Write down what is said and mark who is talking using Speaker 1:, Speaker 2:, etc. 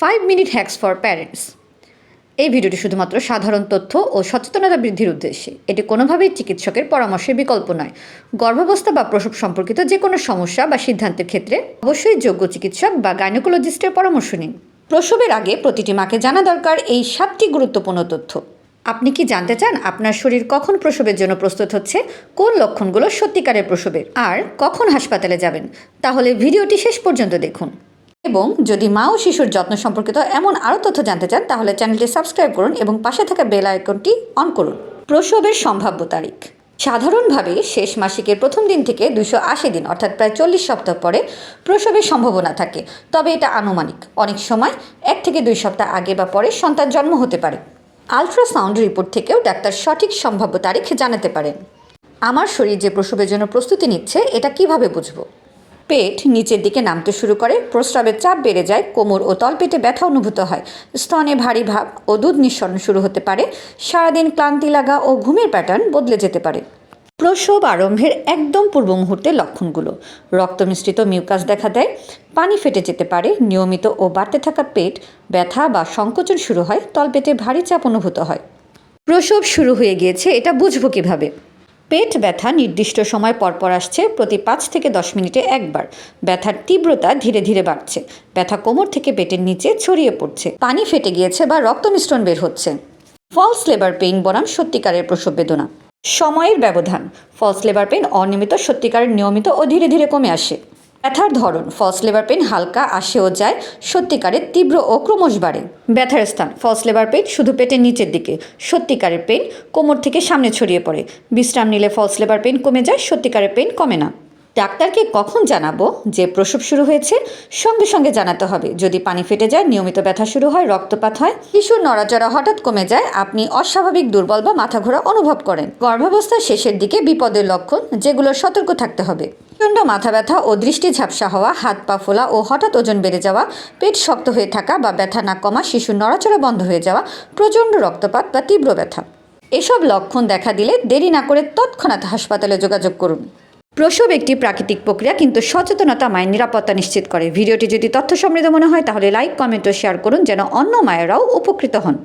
Speaker 1: Five minute hacks for parents এই ভিডিওটি শুধুমাত্র সাধারণ তথ্য ও সচেতনতা বৃদ্ধির উদ্দেশ্যে। এটি কোনোভাবেই চিকিৎসকের পরামর্শের বিকল্প নয়। গর্ভাবস্থা বা প্রসব সম্পর্কিত যে কোনো সমস্যা বা সিদ্ধান্তের ক্ষেত্রে অবশ্যই যোগ্য চিকিৎসক বা গাইনোকোলজিস্টের পরামর্শ নিন। প্রসবের আগে প্রতিটি মাকে জানা দরকার এই সাতটি গুরুত্বপূর্ণ তথ্য। আপনি কি জানতে চান আপনার শরীর কখন প্রসবের জন্য প্রস্তুত হচ্ছে? কোন লক্ষণগুলো সত্যিকারের প্রসবের? আর কখন হাসপাতালে যাবেন? তাহলে ভিডিওটি শেষ পর্যন্ত দেখুন। এবং যদি মা ও শিশুর যত্ন সম্পর্কিত এমন আরও তথ্য জানতে চান, তাহলে চ্যানেলটি সাবস্ক্রাইব করুন এবং পাশে থাকা বেল আইকনটি অন করুন। প্রসবের সম্ভাব্য তারিখ। সাধারণভাবে শেষ মাসিকের প্রথম দিন থেকে দুশো আশি দিন, অর্থাৎ প্রায় চল্লিশ সপ্তাহ পরে প্রসবের সম্ভাবনা থাকে। তবে এটা আনুমানিক। অনেক সময় এক থেকে দুই সপ্তাহ আগে বা পরে সন্তান জন্ম হতে পারে। আলট্রাসাউন্ড রিপোর্ট থেকেও ডাক্তার সঠিক সম্ভাব্য তারিখ জানাতে পারেন। আমার শরীর যে প্রসবের জন্য প্রস্তুতি নিচ্ছে, এটা কীভাবে বুঝব? পেট নিচের দিকে নামতে শুরু করে। প্রস্রাবের চাপ বেড়ে যায়, কোমর ও তলপেটে ব্যথা অনুভূত হয়। স্তনে ভারী ভাব ও দুধ নিঃসরণ শুরু হতে পারে। সারাদিন ক্লান্তি লাগা ও ঘুমের প্যাটার্ন বদলে যেতে পারে। প্রসব আরম্ভের একদম পূর্ব মুহূর্তে লক্ষণগুলো। রক্ত মিশ্রিত মিউকাস দেখা দেয়, পানি ফেটে যেতে পারে, নিয়মিত ও বাড়তে থাকা পেট, ব্যথা বা সংকোচন শুরু হয়, তলপেটে ভারী চাপ অনুভূত হয়। প্রসব শুরু হয়ে গিয়েছে, এটা বুঝব কীভাবে? পেট ব্যথা নির্দিষ্ট সময় পরপর আসছে, প্রতি পাঁচ থেকে দশ মিনিটে একবার। ব্যথার তীব্রতা ধীরে ধীরে বাড়ছে। ব্যথা কোমর থেকে পেটের নিচে ছড়িয়ে পড়ছে। পানি ফেটে গিয়েছে বা রক্ত মিশ্রণ বের হচ্ছে। ফলস লেবার পেইন বনাম সত্যিকারের প্রসব বেদনা। সময়ের ব্যবধান। ফলস লেবার পেইন অনিয়মিত, সত্যিকারের নিয়মিত ও ধীরে ধীরে কমে আসে। ব্যথার ধরন ফলস লেবার পেন হালকা আসেও যায়, সত্যিকারের তীব্র ও ক্রমশ বাড়ে। ব্যথার স্থান ফলস লেবার পেন শুধু পেটের নিচের দিকে, সত্যিকারের পেন কোমর থেকে সামনে ছড়িয়ে পড়ে। বিশ্রাম নিলে ফলস লেবার পেন কমে যায়, সত্যিকারের পেন কমে না। ডাক্তারকে কখন জানাব যে প্রসব শুরু হয়েছে? সঙ্গে সঙ্গে জানাতে হবে। যদি পানি ফেটে যায়, নিয়মিত ব্যথা শুরু হয়, রক্তপাত হয় শিশুর নড়াচড়া হঠাৎ কমে যায়, আপনি অস্বাভাবিক দুর্বল বা মাথা ঘোরা অনুভব করেন। গর্ভাবস্থার শেষের দিকে বিপদের লক্ষণ যেগুলো সতর্ক থাকতে হবে। প্রচণ্ড মাথা ব্যথা ও দৃষ্টি ঝাপসা হওয়া, হাত পা ফোলা ও হঠাৎ ওজন বেড়ে যাওয়া, পেট শক্ত হয়ে থাকা বা ব্যথা না কমা, শিশুর নড়াচড়া বন্ধ হয়ে যাওয়া, প্রচণ্ড রক্তপাত বা তীব্র ব্যথা। এসব লক্ষণ দেখা দিলে দেরি না করে তৎক্ষণাৎ হাসপাতালে যোগাযোগ করুন। প্রসব একটি প্রাকৃতিক প্রক্রিয়া, কিন্তু সচেতনতা মায়ের নিরাপত্তা নিশ্চিত করে। ভিডিওটি যদি তথ্য সমৃদ্ধ মনে হয়, তাহলে লাইক, কমেন্ট ও শেয়ার করুন যেন অন্য মায়েরাও উপকৃত হন।